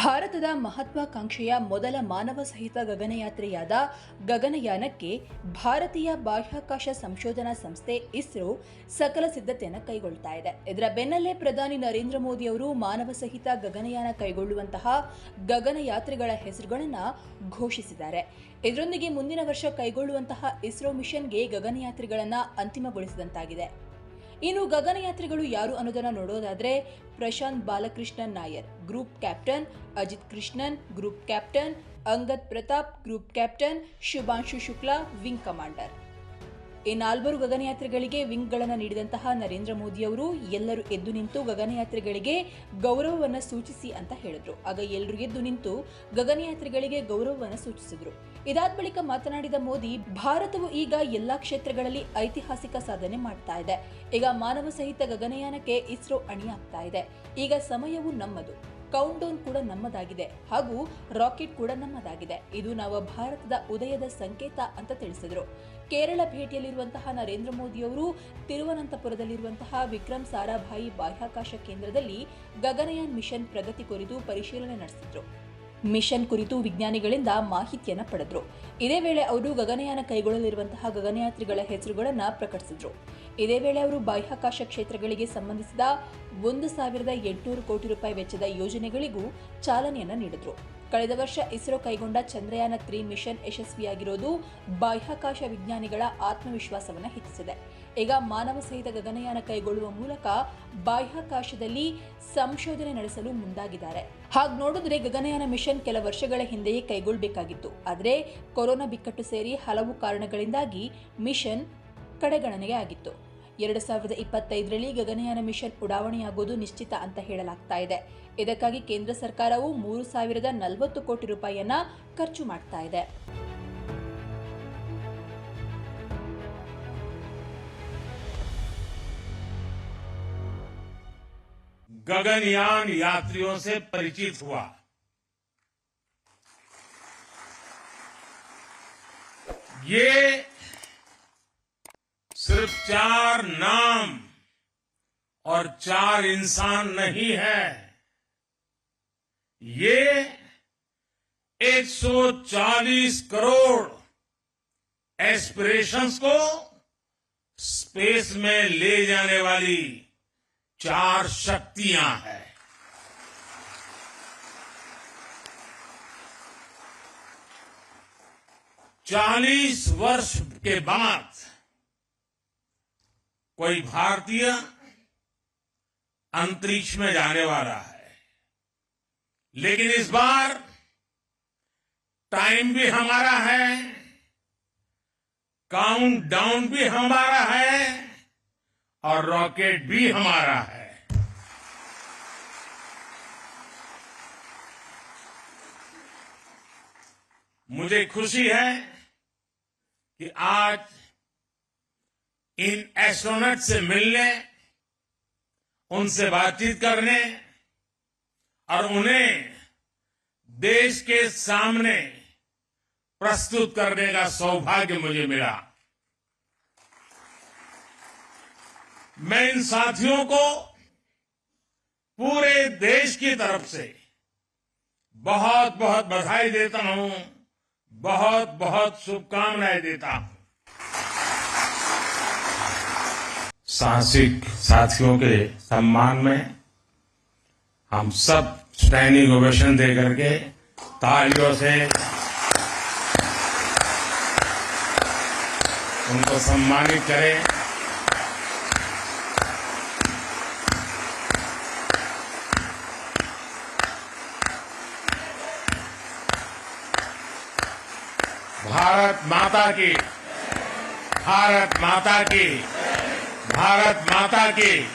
ಭಾರತದ ಮಹತ್ವಾಕಾಂಕ್ಷೆಯ ಮೊದಲ ಮಾನವ ಸಹಿತ ಗಗನಯಾತ್ರೆಯಾದ ಗಗನಯಾನಕ್ಕೆ ಭಾರತೀಯ ಬಾಹ್ಯಾಕಾಶ ಸಂಶೋಧನಾ ಸಂಸ್ಥೆ ಇಸ್ರೋ ಸಕಲ ಸಿದ್ಧತೆಯನ್ನು ಕೈಗೊಳ್ತಾ ಇದೆ. ಇದರ ಬೆನ್ನಲ್ಲೇ ಪ್ರಧಾನಿ ನರೇಂದ್ರ ಮೋದಿ ಅವರು ಮಾನವ ಸಹಿತ ಗಗನಯಾನ ಕೈಗೊಳ್ಳುವಂತಹ ಗಗನಯಾತ್ರೆಗಳ ಹೆಸರುಗಳನ್ನು ಘೋಷಿಸಿದ್ದಾರೆ. ಇದರೊಂದಿಗೆ ಮುಂದಿನ ವರ್ಷ ಕೈಗೊಳ್ಳುವಂತಹ ಇಸ್ರೋ ಮಿಷನ್ಗೆ ಗಗನಯಾತ್ರಿಗಳನ್ನು ಅಂತಿಮಗೊಳಿಸಿದಂತಾಗಿದೆ. ಇನ್ನು ಗಗನಯಾತ್ರಿಗಳು ಯಾರು ಅನ್ನೋದನ್ನ ನೋಡೋದಾದ್ರೆ Prashanth Balakrishnan Nair, group captain Ajit Krishnan, group captain Angad Pratap, group captain Shubhanshu Shukla, wing commander. ಈ ನಾಲ್ವರು ಗಗನಯಾತ್ರಿಗಳಿಗೆ ವಿಂಗ್ಗಳನ್ನು ನೀಡಿದಂತಹ ನರೇಂದ್ರ ಮೋದಿ ಅವರು ಎಲ್ಲರೂ ಎದ್ದು ನಿಂತು ಗಗನಯಾತ್ರಿಗಳಿಗೆ ಗೌರವವನ್ನು ಸೂಚಿಸಿ ಅಂತ ಹೇಳಿದ್ರು. ಆಗ ಎಲ್ಲರೂ ಎದ್ದು ನಿಂತು ಗಗನಯಾತ್ರಿಗಳಿಗೆ ಗೌರವವನ್ನು ಸೂಚಿಸಿದ್ರು. ಇದಾದ ಬಳಿಕ ಮಾತನಾಡಿದ ಮೋದಿ, ಭಾರತವು ಈಗ ಎಲ್ಲಾ ಕ್ಷೇತ್ರಗಳಲ್ಲಿ ಐತಿಹಾಸಿಕ ಸಾಧನೆ ಮಾಡ್ತಾ ಇದೆ. ಈಗ ಮಾನವ ಸಹಿತ ಗಗನಯಾನಕ್ಕೆ ಇಸ್ರೋ ಅಣಿಯಾಗ್ತಾ ಇದೆ. ಈಗ ಸಮಯವು ನಮ್ಮದು. ಕೌಂಟ್ ಡೌನ್ ಕೂಡ ನಮ್ಮದಾಗಿದೆ ಹಾಗೂ ರಾಕೆಟ್ ಕೂಡ ನಮ್ಮದಾಗಿದೆ. ಇದು ನವ ಭಾರತದ ಉದಯದ ಸಂಕೇತ ಅಂತ ತಿಳಿಸಿದರು. ಕೇರಳ ಭೇಟಿಯಲ್ಲಿರುವಂತಹ ನರೇಂದ್ರ ಮೋದಿಯವರು ತಿರುವನಂತಪುರದಲ್ಲಿರುವಂತಹ ವಿಕ್ರಮ್ ಸಾರಾಭಾಯಿ ಬಾಹ್ಯಾಕಾಶ ಕೇಂದ್ರದಲ್ಲಿ ಗಗನಯಾನ್ ಮಿಷನ್ ಪ್ರಗತಿ ಕುರಿತು ಪರಿಶೀಲನೆ ನಡೆಸಿದ್ರು. ಮಿಷನ್ ಕುರಿತು ವಿಜ್ಞಾನಿಗಳಿಂದ ಮಾಹಿತಿಯನ್ನು ಪಡೆದ್ರು. ಇದೇ ವೇಳೆ ಅವರು ಗಗನಯಾನ ಕೈಗೊಳ್ಳಲಿರುವಂತಹ ಗಗನಯಾತ್ರಿಗಳ ಹೆಸರುಗಳನ್ನು ಪ್ರಕಟಿಸಿದರು. ಇದೇ ವೇಳೆ ಅವರು ಬಾಹ್ಯಾಕಾಶ ಕ್ಷೇತ್ರಗಳಿಗೆ ಸಂಬಂಧಿಸಿದ ಒಂದು ಸಾವಿರದ ಎಂಟುನೂರು ಕೋಟಿ ರೂಪಾಯಿ ವೆಚ್ಚದ ಯೋಜನೆಗಳಿಗೂ ಚಾಲನೆಯನ್ನು ನೀಡಿದ್ರು. ಕಳೆದ ವರ್ಷ ಇಸ್ರೋ ಕೈಗೊಂಡ ಚಂದ್ರಯಾನ ತ್ರೀ ಮಿಷನ್ ಯಶಸ್ವಿಯಾಗಿರೋದು ಬಾಹ್ಯಾಕಾಶ ವಿಜ್ಞಾನಿಗಳ ಆತ್ಮವಿಶ್ವಾಸವನ್ನು ಹೆಚ್ಚಿಸಿದೆ. ಈಗ ಮಾನವ ಸಹಿತ ಗಗನಯಾನ ಕೈಗೊಳ್ಳುವ ಮೂಲಕ ಬಾಹ್ಯಾಕಾಶದಲ್ಲಿ ಸಂಶೋಧನೆ ನಡೆಸಲು ಮುಂದಾಗಿದ್ದಾರೆ. ಹಾಗೆ ನೋಡಿದ್ರೆ ಗಗನಯಾನ ಮಿಷನ್ ಕೆಲ ವರ್ಷಗಳ ಹಿಂದೆಯೇ ಕೈಗೊಳ್ಳಬೇಕಾಗಿತ್ತು. ಆದರೆ ಕೊರೋನಾ ಬಿಕ್ಕಟ್ಟು ಸೇರಿ ಹಲವು ಕಾರಣಗಳಿಂದಾಗಿ ಮಿಷನ್ ಕಡೆಗಣನೆಗೆ ಆಗಿತ್ತು. ಎರಡು ಸಾವಿರದ ಇಪ್ಪತ್ತೈದರಲ್ಲಿ ಗಗನಯಾನ ಮಿಷನ್ ಉಡಾವಣೆಯಾಗೋದು ನಿಶ್ಚಿತ ಅಂತ ಹೇಳಲಾಗ್ತಾ ಇದೆ ಇದಕ್ಕಾಗಿ ಕೇಂದ್ರ ಸರ್ಕಾರವು ಮೂರು ಸಾವಿರದ ನಲವತ್ತು ಕೋಟಿ ರೂಪಾಯಿಯನ್ನ ಖರ್ಚು ಮಾಡ್ತಾ ಇದೆ गगनयान यात्रियों से परिचित हुआ ये सिर्फ़ चार नाम और चार इंसान नहीं है। ये 140 करोड़ एस्पिरेशंस को स्पेस में ले जाने वाली चार शक्तियाँ हैं। चालीस वर्ष के बाद कोई भारतीय अंतरिक्ष में जाने वाला है। लेकिन इस बार टाइम भी हमारा है काउंट डाउन भी हमारा है, और रॉकेट भी हमारा है। मुझे खुशी है कि आज इन एस्ट्रोनॉट से मिलने, उनसे बातचीत करने, और उन्हें देश के सामने प्रस्तुत करने का सौभाग्य मुझे मिला। मैं इन साथियों को पूरे देश की तरफ़ से बहुत बहुत बधाई देता हूँ बहुत बहुत शुभकामनाएँ देता हूँ। साहसिक साथियों के सम्मान में हम सब स्टैंडिंग ओवेशन दे करके तालियों से उनको सम्मानित करें। भारत माता की, भारत माता की। भारत माता की।